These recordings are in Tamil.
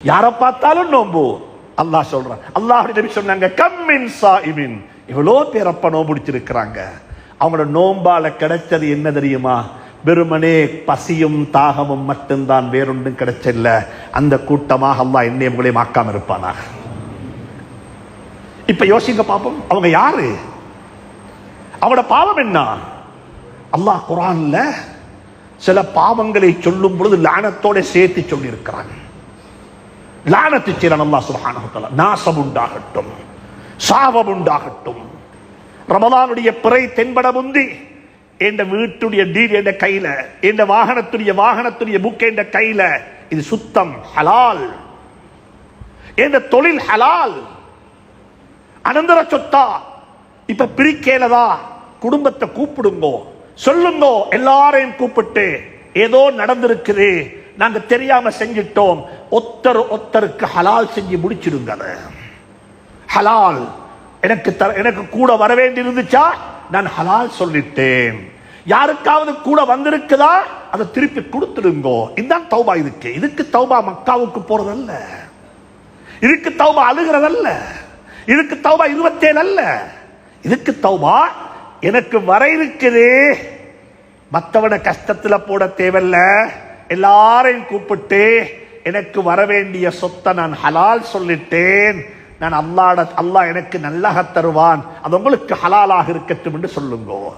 யாரை பார்த்தாலும் நோம்பு அல்லாஹ் சொல்றான் அல்லாஹ் நபி சொன்னாங்க கம்மின் சாயிமின். இவ்வளோ பேர் அப்ப நோம்பு பிடிச்சிருக்கிறாங்க அவங்களோட நோம்பால கிடைச்சது என்ன தெரியுமா? வெறுமனே பசியும் தாகமும் மட்டும்தான் வேறொன்றும் கிடைச்சல்ல அந்த கூட்டமாக அல்லாஹ் என்னை உங்களையும் ஆக்காம இருப்பானா? இப்ப யோசிங்க பார்ப்போம் அவங்க யாரு? அவங்களோட பாவம் என்ன? அல்லாஹ் குரான்ல சில பாவங்களை சொல்லும் பொழுது லானத்தோட சேர்த்து சொல்லியிருக்கிறான் லானத்து செய்யலாம் அல்லா சுப்ஹானஹு நாசம் உண்டாகட்டும் சாபம் உண்டாகட்டும் ரமலானுடைய பிறை தென்பட முந்தி என் வீட்டுடைய டீல் என் கையில என் வாகனத்துடைய வாகனத்துடைய புக் என் கையில இது சுத்தம் ஹலால். என் தொழில் ஹலால். அனந்தர சொத்தா இப்ப பிரிக்கேலதா குடும்பத்தை கூப்பிடுங்கோ சொல்லுங்கோ எல்லாரையும் கூப்பிட்டு ஏதோ நடந்திருக்குது நாங்க தெரியாம செஞ்சிட்டோம். ஒத்தர் ஒத்தருக்கு ஹலால் செஞ்சு முடிச்சிடுங்க அதை. ஹலால் எனக்கு தர எனக்கு கூட வர வேண்டி இருந்துச்சா நான் ஹலால் சொல்லிட்டேன். யாருக்காவது கூட வந்திருக்குதா? அதை திருப்பி கொடுத்துடுங்கோ. இதுதான் தௌபா இதுக்கு. இதுக்கு தௌபா மக்காவுக்கு போறதல்ல. இதுக்கு தௌபா அழுகிறதல்ல. இதுக்கு தௌபா இருபத்தேழு அல்ல இதுக்கு தௌபா எனக்கு வர இருக்குது மற்றவனை கஷ்டத்தில் போட தேவையில்லை. எல்லாரையும் கூப்பிட்டு எனக்கு வரவேண்டிய சொத்தை நான் ஹலால் சொல்லிட்டேன். நான் அல்லாட அல்லாஹ் எனக்கு நல்லாக தருவான். அது உங்களுக்கு ஹலாலாக இருக்கட்டும் என்று சொல்லுங்கோ.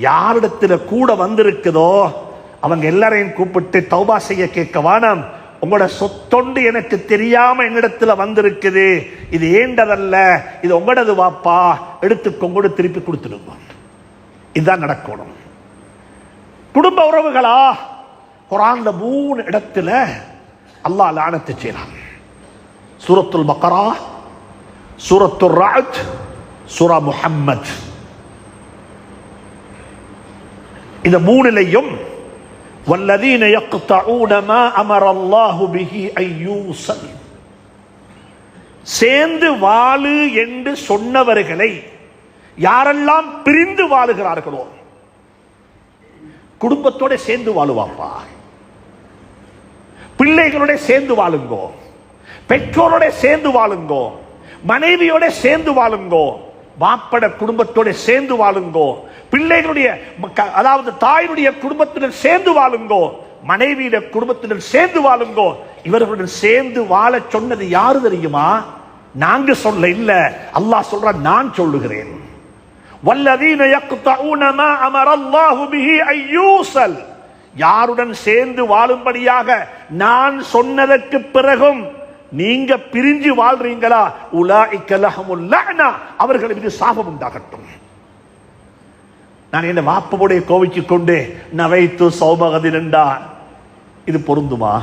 யாரிடத்துல கூட வந்திருக்குதோ அவங்க எல்லாரையும் கூப்பிட்டு தௌபா செய்ய கேட்க வானம். உங்களோட சொத்தொண்டு எனக்கு தெரியாம என்னிடத்துல வந்திருக்குது. இது ஏண்டதல்ல? இது உங்களோடது வாப்பா. எடுத்துக்கொண்டு திருப்பி கொடுத்துடுங்க. இதுதான் நடக்கணும். குடும்ப உறவுகளா? குரான்ல மூணு இடத்துல அல்லாஹ் லானத்து செய்யறான் சூரத்துல் பக்கரா சூரத்துல் ராஜ் சூரா முஹம்மத் இந்த மூணிலையும் والذين يقطعون ما امر الله به ان يوصل சேர்ந்து வாழு என்று சொன்னவர்களை யாரெல்லாம் பிரிந்து வாழுகிறார்களோ குடும்பத்தோட சேர்ந்து வாழுவாப்பா பிள்ளைகளோட சேர்ந்து வாழுங்கோ. பெற்றோரோட சேர்ந்து வாழுங்கோ. மனைவியோட சேர்ந்து வாழுங்கோ. மாப்பட குடும்பத்தோட சேர்ந்து வாழுங்கோ. பிள்ளைகளுடைய அதாவது தாயினுடைய குடும்பத்துடன் சேர்ந்து வாழுங்கோ. மனைவியிட குடும்பத்துடன் சேர்ந்து வாழுங்கோ. இவர்களுடன் சேர்ந்து வாழ சொன்னது யாரு தெரியுமா? நாங்க சொல்ல இல்ல. அல்லாஹ் சொல்ற நான் சொல்லுகிறேன். வல்லதீன யக்தஊன மா அமர அல்லாஹு பிஹி ஐயூசல் யாருடன் சேர்ந்து வாழும்படியாக நான் சொன்னதற்கு பிறகும் நீங்க பிரிஞ்சு வாழ்றீங்களா? உலா லஹமுல் அவர்கள் மீது சாபம் உண்டாகட்டும். நான் என்ன வாப்பமுடைய கோவிச்சு கொண்டு நவைத்து சௌபகதினண்டா இது பொருந்துமா?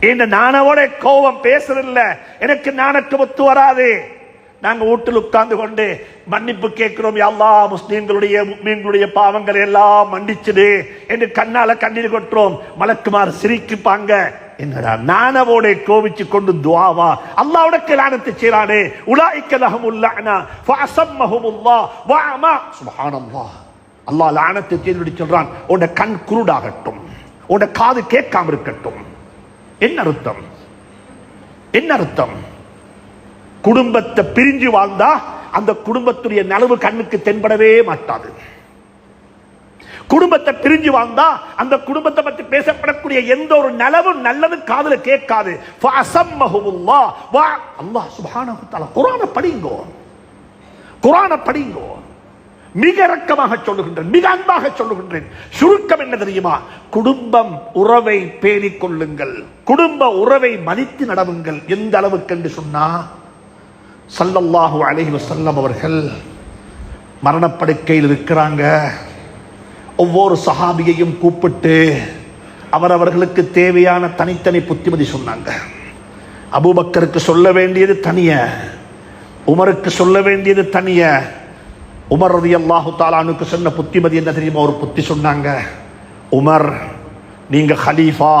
என்ன நானவோட கோபம் பேசுறதில்ல. எனக்கு நானக்கு ஒத்து வராது. நாங்க வீட்டில் உட்கார்ந்து கொண்டு மன்னிப்பு கேட்கிறோம். எல்லா முஸ்லீம்களுடைய மீன்களுடைய பாவங்களை எல்லாம் மன்னிச்சுடு என்று கண்ணால கண்ணீர் கொட்டுறோம். மலக்குமார் சிரிக்குப்பாங்க. என்னடா நானவோட கோவிச்சு கொண்டு துவாவா? அல்லாவோட கிளானத்தை செய்றானே. உலாய்க்க லஹமுல்லானா ஃபஅஸம்மஹுமுல்லாஹ் வஅமா. சுப்ஹானல்லாஹ். அல்லாஹ் லானத்தை செய்து சொல்றான். உன்ட கண் குருடாகட்டும். உன்ட காது கேட்காம இருக்கட்டும். என்ன அர்த்தம்? என்ன அர்த்தம்? குடும்பத்தை பிரிஞ்சு வாழ்ந்தா அந்த குடும்பத்துடைய நலவு கண்ணுக்கு தென்படவே மாட்டாது. குடும்பத்தை பிரிஞ்சு வாழ்ந்தா அந்த குடும்பத்தை பற்றி பேசப்படக்கூடிய எந்த ஒரு நலவும் நல்லது காதல கேட்காது. அல்லாஹ் சுப்ஹானஹு வ படிங்கோ. குரான படிங்கோ. மிக இரக்கமாக சொல்லுகின்றேன் மிக அன்பாக சொல்லுகின்றேன். சுருக்கம் என்ன தெரியுமா? குடும்பம் உறவை பேணிக் கொள்ளுங்கள். குடும்ப உறவை மதித்து நடவுங்கள். எந்த அளவுக்கு என்று சொன்னா சல்லல்லாஹு அலஹி வசல்லம் அவர்கள் மரணப்படுக்கையில் இருக்கிறாங்க. ஒவ்வொரு சஹாபியையும் கூப்பிட்டு அவரவர்களுக்கு தேவையான தனித்தனி புத்திமதி சொன்னாங்க. அபூபக்கருக்கு சொல்ல வேண்டியது தனிய உமருக்கு சொல்ல வேண்டியது தனிய உமர் ரதி அல்லாஹு தாலானுக்கு சொன்ன புத்திமதி என்ன தெரியுமா? ஒரு புத்தி சொன்னாங்க. உமர் நீங்க ஹலீஃபா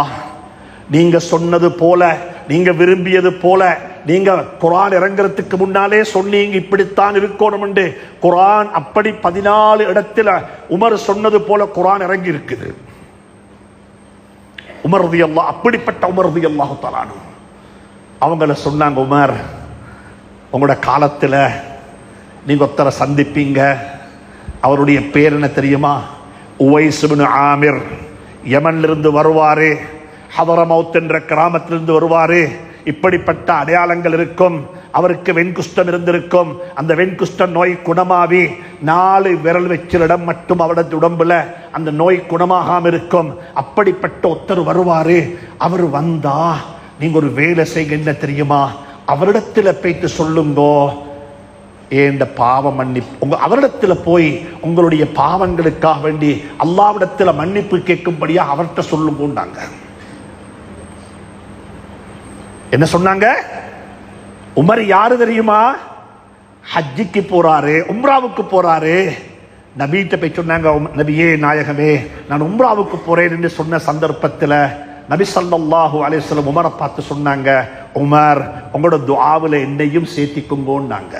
நீங்க சொன்னது போல நீங்க விரும்பியது போல நீங்க குரான் இறங்குறதுக்கு முன்னாலே சொன்னீங்க இப்படித்தான் இருக்கணும் என்று குரான் அப்படி பதினாலு இடத்துல உமர் சொன்னது போல குரான் இறங்கி இருக்குது உமர்தி அல்லா அப்படிப்பட்ட உமர்தி அல்லாஹு தலானு அவங்கள சொன்னாங்க உமர் உங்களோட காலத்துல நீங்க ஒருத்தரை சந்திப்பீங்க. அவருடைய பேர் என்ன தெரியுமா? உவைசுபின் ஆமிர். யமன்லிருந்து இருந்து வருவாரு. ஹதரமௌத் என்ற கிராமத்திலிருந்து வருவாரு. இப்படிப்பட்ட அடையாளங்கள் இருக்கும். அவருக்கு வெண்குஷ்டம் இருந்திருக்கும். அந்த வெண்குஷ்ட நோய் குணமாவி நாலு விரல் வச்சிலிடம் மட்டும் அவரது உடம்புல அந்த நோய் குணமாகாம இருக்கும். அப்படிப்பட்ட ஒருத்தர் வருவாரு. அவர் வந்தா நீங்க ஒரு வேலை செய்ய என்ன தெரியுமா? அவரிடத்துல போயிட்டு சொல்லுங்கோ. ஏண்ட பாவ மன்னிப்பு. உங்க அவரிடத்துல போய் உங்களுடைய பாவங்களுக்காக வேண்டி அல்லாவிடத்துல மன்னிப்பு கேட்கும்படியா அவர்கிட்ட சொல்லுங்கோண்டாங்க என்ன சொன்னாங்க? உமர் யாரு தெரியுமா? ஹஜ்ஜிக்கு போறாரு உம்ராவுக்கு போறாரு. நபீட்ட போய் சொன்னாங்க நபியே நாயகமே நான் உம்ராவுக்கு போறேன் என்று சொன்ன சந்தர்ப்பத்தில் நபி சல்லாஹூ அலைஹி உமரை பார்த்து சொன்னாங்க உமர் உங்களோட துவாவில் என்னையும் சேர்த்திக்குங்கோன்னாங்க.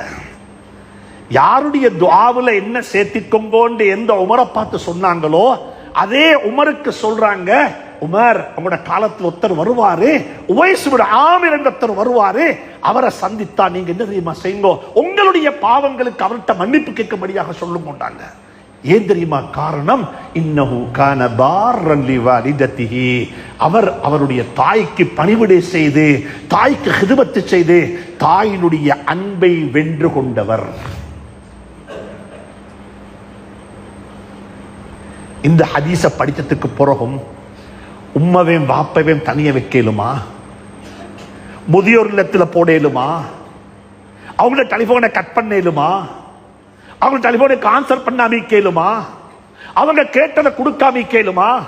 யாருடைய துவாவில் என்ன சேர்த்திக்கோங்கோன்னு எந்த உமரை பார்த்து சொன்னாங்களோ அதே உமருக்கு சொல்றாங்க உமர் உங்களோட காலத்தில் ஒருத்தர் வருவாரு. உவைசுவிட ஆமிர் ஒருத்தர் வருவாரு. அவரை சந்தித்தா நீங்க என்ன தெரியுமா செய்யுங்க? உங்களுடைய பாவங்களுக்கு அவர்கிட்ட மன்னிப்பு கேட்கும்படியாக சொல்லும் கொண்டாங்க ஏன் தெரியுமா காரணம்? இன்னஹு கான அவர் அவருடைய தாய்க்கு பணிவிடை செய்து தாய்க்கு ஹிதுபத்து செய்து தாயினுடைய அன்பை வென்று கொண்டவர். இந்த ஹதீச படித்ததுக்கு பிறகும் உம்மவையும் வாப்பவையும் தனிய வைக்கலுமா? முதியோர் இல்லத்துல போடலுமா? அவங்கள டெலிஃபோனை கட் பண்ணலுமா? அவங்க டெலிஃபோனை ஆன்சர் பண்ணாம கேளுமா? அவங்க கேட்டதை கொடுக்காம கேளுமா?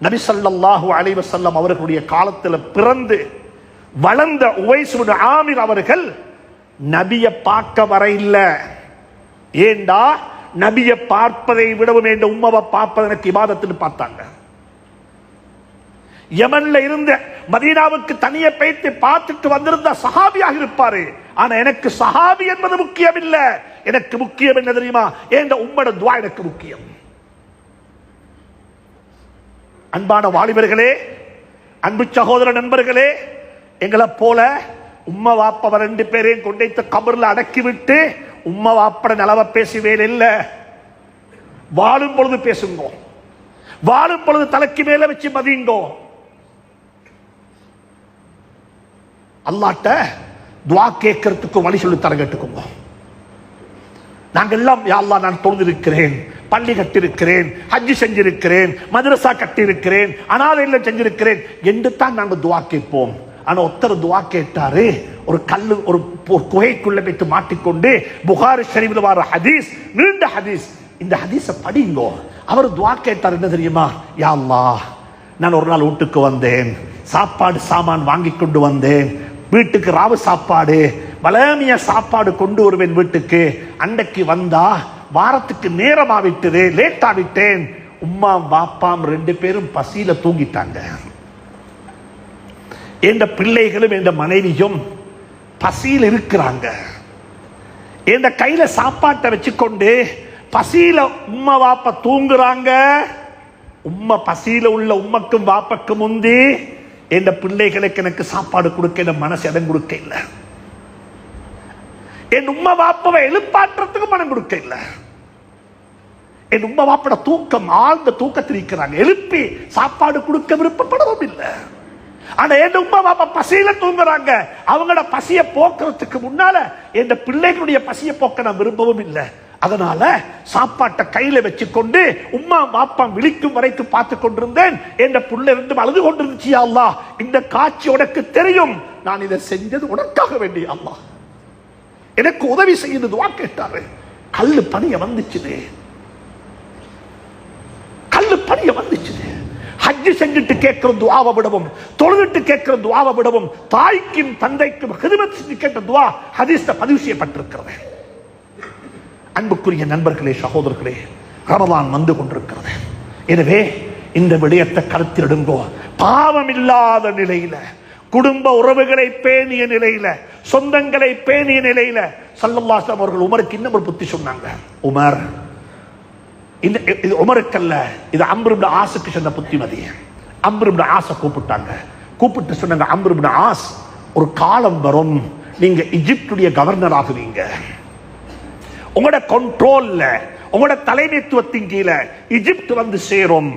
நபி ஸல்லல்லாஹு அலைஹி அவர்களுடைய காலத்துல பிறந்து வளர்ந்த உவைசுடைய ஆமிர் அவர்கள் நபியை பார்க்க வர இல்லை. ஏண்டா? நபியை பார்ப்பதை விடவும் என்ற உம்மவை பார்ப்பது எனக்கு இபாதத்துன்னு பார்த்தாங்க. யமன்ல இருந்த மதீனாவுக்கு தனியே பேத்து பார்த்துட்டு வந்திருந்த சஹாபியாக இருப்பாரு. ஆனா எனக்கு சஹாபி என்பது முக்கியம் இல்ல எனக்கு முக்கியம் என்ன தெரியுமா? என்ற உம்மட துவா எனக்கு முக்கியம். அன்பான வாலிபர்களே அன்பு சகோதர நண்பர்களே எங்களை போல உம்ம வாப்பவ ரெண்டு பேரையும் கொண்டைத்து கபர்ல அடக்கி விட்டு உம்மா வாப்பட நிலவ பேசுவேன் இல்ல. வாழும் பொழுது பேசுங்கோ. வாழும் பொழுது தலைக்கு மேல வச்சு மதியுங்கோ. அல்லாட்ட துவா கேட்கறதுக்கு வழி சொல்லி தர கேட்டுக்கோங்க நாங்கள் எல்லாம் நான் தொழுதிருக்கிறேன் பள்ளி கட்டிருக்கிறேன் ஹஜ்ஜி செஞ்சிருக்கிறேன் மதரசா கட்டியிருக்கிறேன் அனாதை செஞ்சிருக்கிறேன் என்று தான் நாங்கள் துவா கேட்போம். ஆனா ஒருத்தர் துவா கேட்டாரு. ஒரு கல்லு ஒரு குகைக்குள்ள வைத்து மாட்டிக்கொண்டு புகார் ஷரீஃபில் வர ஹதீஸ் நீண்ட ஹதீஸ். இந்த ஹதீஸை படிங்கோ. அவர் துவா கேட்டார் என்ன தெரியுமா? யா நான் ஒரு நாள் வீட்டுக்கு வந்தேன். சாப்பாடு சாமான் வாங்கி கொண்டு வந்தேன். வீட்டுக்கு ராவு சாப்பாடு வளமைய சாப்பாடு கொண்டு வருவேன் வீட்டுக்கு. அன்றைக்கு வந்தா வாரத்துக்கு நேரமா விட்டது லேட்டா விட்டேன். உம்மா பாப்பாம் ரெண்டு பேரும் பசியில தூங்கிட்டாங்க. என்ற பிள்ளைகளும் என்ற மனைவியும் பசியில் இருக்கிறாங்க. என்ற கையில சாப்பாட்டை வச்சுக்கொண்டு பசியில உம்மா வாப்ப தூங்குறாங்க? உம்மா பசியில உள்ள உம்மக்கும் வாப்பக்கும் முந்தி என்ற பிள்ளைகளுக்கு எனக்கு சாப்பாடு கொடுக்க என் மனசு இடம் கொடுக்க இல்லை. என் உம்மா வாப்பவை எழுப்பாட்டுறதுக்கு மனம் கொடுக்க இல்லை. என் உம்மா வாப்பட தூக்கம் ஆழ்ந்த தூக்கத்தில் இருக்கிறாங்க. எழுப்பி சாப்பாடு கொடுக்க விருப்பப்படவும் இல்லை. ஆனா என் உமா பாப்பா பசியில தூங்குறாங்க. அவங்களோட பசிய போக்குறதுக்கு முன்னால என் பிள்ளைகளுடைய பசிய போக்க நான் விரும்பவும் இல்லை. அதனால சாப்பாட்டை கையில வச்சுக்கொண்டு உம்மா பாப்பா விழிக்கும் வரைக்கும் பார்த்து கொண்டிருந்தேன். என் பிள்ளை இருந்து அழுது கொண்டிருந்துச்சு அல்லா இந்த காட்சி உனக்கு தெரியும். நான் இதை செஞ்சது உனக்காக வேண்டிய அல்லா எனக்கு உதவி செய்யறது துவா கேட்டாரு. கல்லு பணிய வந்துச்சுது கல்லு பணிய வந்துச்சுது ஹஜ்ஜு செஞ்சுட்டு கேட்கிற துவாவை விடவும் தொழுதுட்டு கேட்கிற துவாவை விடவும் தாய்க்கும் தந்தைக்கும் ஹிதமத் செஞ்சு கேட்ட துவா ஹதீஸ்ல பதிவு செய்யப்பட்டிருக்கிறது. அன்புக்குரிய நண்பர்களே சகோதரர்களே ரமதான் வந்து கொண்டிருக்கிறது. எனவே இந்த விடயத்தை கருத்திடுங்கோ பாவம் இல்லாத நிலையில குடும்ப உறவுகளை பேணிய நிலையில சொந்தங்களை பேணிய நிலையில சல்லல்லாசம் அவர்கள் உமருக்கு இன்னும் ஒரு புத்தி சொன்னாங்க. உமர் இந்த இது உமருக்கல்ல. இது அம்ருப்ன ஆசுக்கு சொன்ன புத்திமதி. அம்ருப்ன ஆசை கூப்பிட்டாங்க. கூப்பிட்டு சொன்னாங்க அம்ருப்ன ஆஸ் ஒரு காலம் வரும். நீங்க இஜிப்டுடைய கவர்னர் ஆகுவீங்க. உங்களோட கண்ட்ரோல்ல உங்களோட தலைமைத்துவத்தின் கீழே இஜிப்த் வந்து சேரும்.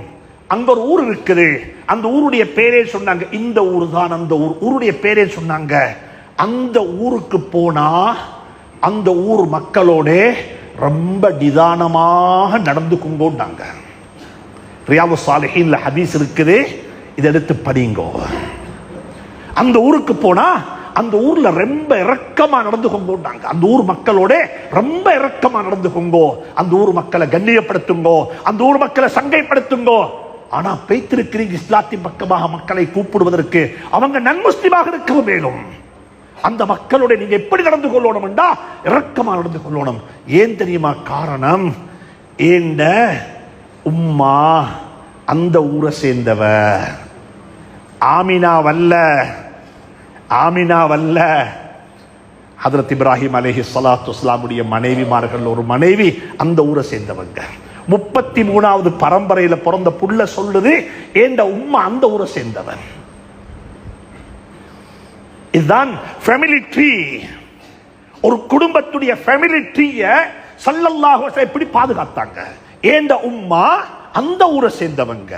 அங்க ஒரு ஊர் இருக்குது. அந்த ஊருடைய பேரே சொன்னாங்க இந்த ஊர் தான் அந்த ஊர். ஊருடைய பேரே சொன்னாங்க அந்த ஊருக்கு போனா அந்த ஊர் மக்களோட ரொம்ப நிதானமாக நடந்து கொண்டோண்டாங்க ரியாது சாலிஹின்ல ஹதீஸ் இருக்குது. இதை எடுத்து படிங்கோ. அந்த ஊருக்கு போனா அந்த ஊர்ல ரொம்ப இரக்கமா நடந்து கொங்கோண்டாங்க அந்த ஊர் மக்களோட ரொம்ப இரக்கமா நடந்து கொங்கோ. அந்த ஊர் மக்களை கண்ணியப்படுத்துங்கோ. அந்த ஊர் மக்களை சங்கைப்படுத்துங்கோ. ஆனா பேத்திருக்கிறீங்க இஸ்லாத்தின் பக்கமாக மக்களை கூப்பிடுவதற்கு அவங்க நன்முஸ்லிமாக இருக்க மேலும். அந்த மக்களோட நீங்க எப்படி நடந்து கொள்ளணும் என்றா இரக்கமா நடந்து கொள்ளணும். ஏன் தெரியுமா காரணம்? ஏண்ட உம்மா அந்த ஊரை சேர்ந்தவ ஆமினா வல்ல. ஆமினா வல்ல. ஹதரத் இப்ராஹிம் அலேஹி சலாத்து இஸ்லாமுடைய மனைவிமார்கள் ஒரு மனைவி அந்த ஊரை சேர்ந்தவங்க. முப்பத்தி மூணாவது பரம்பரையில பிறந்த புள்ள சொல்லுது ஏண்ட உம்மா அந்த ஊரை சேர்ந்தவன். இதுதான் ஃபேமிலி ட்ரீ ஒரு குடும்பத்துடைய ஃபேமிலி ட்ரீய சல்லல்லாஹு எப்படி பாதுகாத்தாங்க? ஏண்ட உம்மா அந்த ஊரை சேர்ந்தவங்க.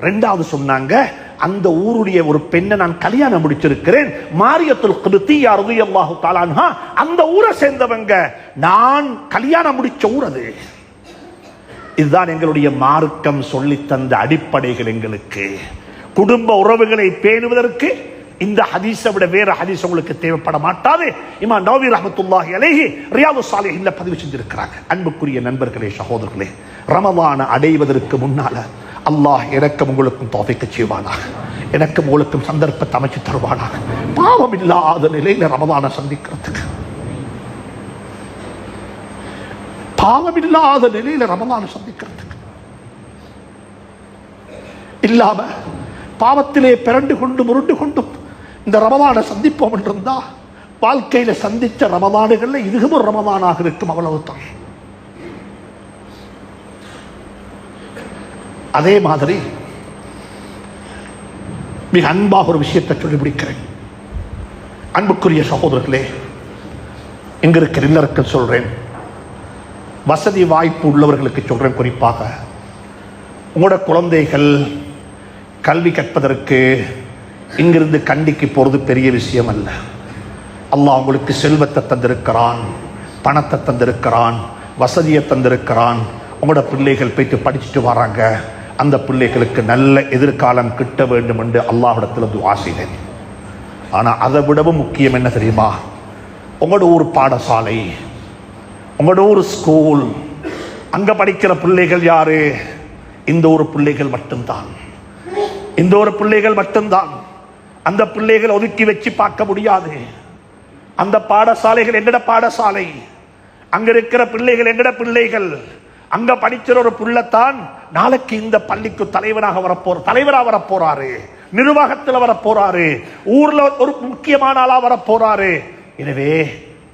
ரெண்டாவது சொன்னாங்க அந்த ஊருடைய ஒரு பெண்ணை நான் கல்யாணம் முடிச்சிருக்கிறேன். மாரியத்துல் கிருத்தி ரலியல்லாஹு தஆலா தாலான்ஹா அந்த ஊரை சேர்ந்தவங்க. நான் கல்யாணம் முடிச்ச ஊர் அது. இதுதான் எங்களுடைய மார்க்கம் சொல்லி தந்த அடிப்படைகள் எங்களுக்கு. குடும்ப உறவுகளை பேணுவதற்கு இந்த ஹதீஸை விட வேற ஹதீஸ் உங்களுக்கு தேவைப்பட மாட்டாது இமா நவவி ரஹமத்துல்லாஹி அலேஹி ரியாது சாலிஹின்ல பதிவு செஞ்சிருக்கிறாங்க. அன்புக்குரிய நண்பர்களே சகோதரர்களே ரமவான அடைவதற்கு முன்னால அல்லாஹ் எனக்கும் உங்களுக்கும் தோஃபிக்க செய்வானாக. எனக்கும் உங்களுக்கும் சந்தர்ப்பத்தை அமைச்சு தருவானாக. பாவம் இல்லாத நிலையில ரமதான சந்திக்கிறதுக்கு. பாவம் இல்லாத நிலையில ரமதான சந்திக்கிறதுக்கு. இல்லாம பாவத்திலே பிறண்டு கொண்டு முருண்டு கொண்டும் இந்த ரமதானை சந்திப்போம் என்றிருந்தா வாழ்க்கையில சந்திச்ச ரமதானுகளில் இதுவும் ஒரு ரமதானாக இருக்கும் அவ்வளவுதான். அதே மாதிரி மிக அன்பாக ஒரு விஷயத்தை சொல்லி முடிக்கிறேன். அன்புக்குரிய சகோதரர்களே இங்க இருக்கிற இல்லறக்கள் சொல்றேன். வசதி வாய்ப்பு உள்ளவர்களுக்கு சொல்றேன் குறிப்பாக. உங்களோட குழந்தைகள் கல்வி கற்பதற்கு இங்கிருந்து கண்டிக்கு போகிறது பெரிய விஷயம் அல்ல. அல்லாஹ் உங்களுக்கு செல்வத்தை தந்திருக்கிறான் பணத்தை தந்திருக்கிறான் வசதியை தந்திருக்கிறான். உங்களோட பிள்ளைகள் போயிட்டு படிச்சுட்டு வராங்க. அந்த பிள்ளைகளுக்கு நல்ல எதிர்காலம் கிட்ட வேண்டும் என்று அல்லாஹிடத்தில் துவா செய்தேன். அதை விடவும் முக்கியம் என்ன தெரியுமா? உங்களோட ஊர் பாடசாலை உங்களோட ஒரு ஸ்கூல் அங்கே படிக்கிற பிள்ளைகள் யாரு? இந்த ஒரு பிள்ளைகள் மட்டும்தான். இந்த ஒரு பிள்ளைகள் மட்டும்தான். அந்த பிள்ளைகள் ஒதுக்கி வச்சு பார்க்க முடியாது. அந்த பாடசாலைகள் எங்கட பாடசாலை. அங்க இருக்கிற பிள்ளைகள் எங்கட பிள்ளைகள். அங்க படிக்கிற ஒரு பிள்ளைத்தான் நாளைக்கு இந்த பள்ளிக்கு தலைவனாக வரப்போற தலைவராக வரப்போறாரு. நிர்வாகத்தில் வரப்போறாரு. ஊர்ல ஒரு முக்கியமான ஆளா வரப்போறாரு. எனவே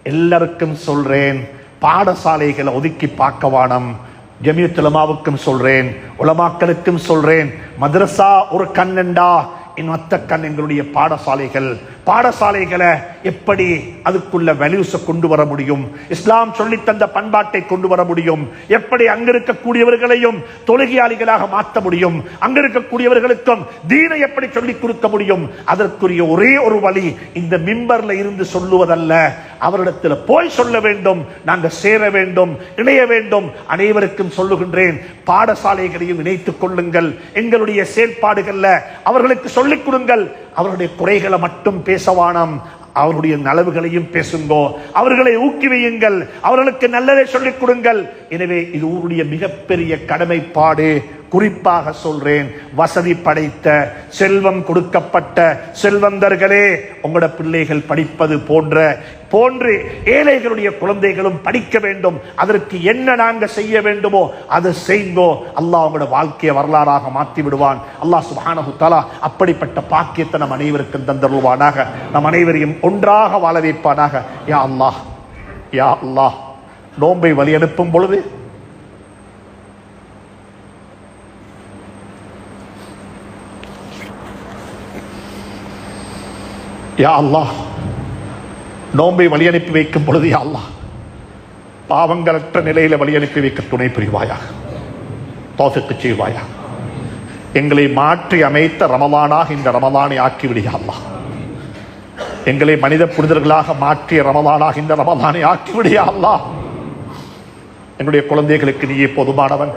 எல்லாருக்கும் சொல்றேன் பாடசாலைகளை ஒதுக்கி பார்க்க வானம். ஜமியத்துலமாவுக்கும் சொல்றேன் உலமாக்களுக்கும் சொல்றேன் மதரசா ஒரு கண்ணண்டா இன் மத்த கண் எங்களுடைய பாடசாலைகள் பாடசாலைகளை எப்படி அதுக்குள்ள வேல்யூஸை கொண்டு வர முடியும்? இஸ்லாம் சொல்லித் தந்த பண்பாட்டை கொண்டு வர முடியும். எப்படி அங்க இருக்கக்கூடியவர்களையும் தொழுகையாளிகளாக மாற்ற முடியும்? அங்க இருக்கக்கூடியவர்களுக்கும் தீனை எப்படி சொல்லிக் கொடுக்க முடியும்? அதற்குரிய ஒரே ஒரு வழி இந்த மிம்பர்ல இருந்து சொல்லுவதல்ல. அவரிடத்தில் போய் சொல்ல வேண்டும். நாங்கள் சேர வேண்டும். இணைய வேண்டும். அனைவருக்கும் சொல்லுகின்றேன் பாடசாலைகளையும் இணைத்துக் கொள்ளுங்கள். எங்களுடைய செயல்பாடுகள்ல அவர்களுக்கு சொல்லிக் கொடுங்கள். அவருடைய குறைகளை மட்டும் பேசவானாம். அவருடைய நலவுகளையும் பேசுங்கோ. அவர்களை ஊக்குவியுங்கள். அவர்களுக்கு நல்லதை சொல்லிக் கொடுங்கள். எனவே இது ஊருடைய மிகப்பெரிய கடமைப்பாடு. குறிப்பாக சொல்றேன் வசதி படைத்த செல்வம் கொடுக்கப்பட்ட செல்வந்தர்களே உங்களோட பிள்ளைகள் படிப்பது போன்ற போன்று ஏழைகளுடைய குழந்தைகளும் படிக்க வேண்டும். அதற்கு என்ன நாங்கள் செய்ய வேண்டுமோ அதை செய்தோம் அல்லாஹ் அவங்களோட வாழ்க்கையை வரலாறாக மாற்றி விடுவான். அல்லாஹ் சுபானு தாலா அப்படிப்பட்ட பாக்கியத்தை நம் அனைவருக்கும் தந்தருள்வானாக. நம் அனைவரையும் ஒன்றாக வாழ வைப்பானாக. யா அல்லாஹ் யா அல்லாஹ். நோன்பை வழி அனுப்பும் பொழுது யா அல்லாஹ். நோன்பை வழி அனுப்பி வைக்கும் பொழுது அல்லா பாவங்களற்ற நிலையில வழி அனுப்பி வைக்க துணை புரிவாயாக தோஃபிக்கு செய்வாயா எங்களை மாற்றி அமைத்த ரமலானாக இந்த ரமலானை ஆக்கிவிடியா விடியாமா எங்களை மனித புனிதர்களாக மாற்றிய ரமலானாக இந்த ரமலானை ஆக்கி விடியாமா என்னுடைய குழந்தைகளுக்கு நீயே போதுமானவன்.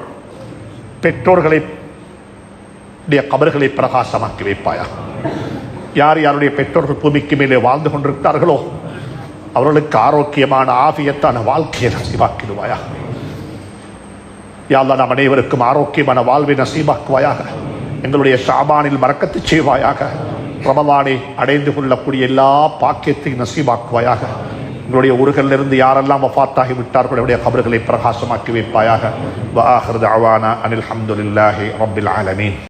பெற்றோர்களை உடைய கபர்களை பிரகாசமாக்கி வைப்பாயா யார் யாருடைய பெற்றோர்கள் பூமிக்கு மேலே வாழ்ந்து கொண்டிருக்கிறார்களோ அவர்களுக்கு ஆரோக்கியமான ஆபியத்தான வாழ்க்கையை நசீபாக்கிடுவாயாக. யாழ்லா நம் அனைவருக்கும் ஆரோக்கியமான வாழ்வை நசீபாக்குவாயாக. எங்களுடைய ஷாபானில் மறக்கத்து செய்வாயாக. ரமலானை அடைந்து கொள்ளக்கூடிய எல்லா பாக்கியத்தையும் நசீபாக்குவாயாக. எங்களுடைய ஊர்களிலிருந்து யாரெல்லாம் வஃத்தாகி விட்டார்கள் அவருடைய கபர்களை பிரகாசமாக்கி வைப்பாயாக. வஆஹிரு தஅவானா அனில் ஹம்துல்லாஹி ரபில் ஆலமீன்.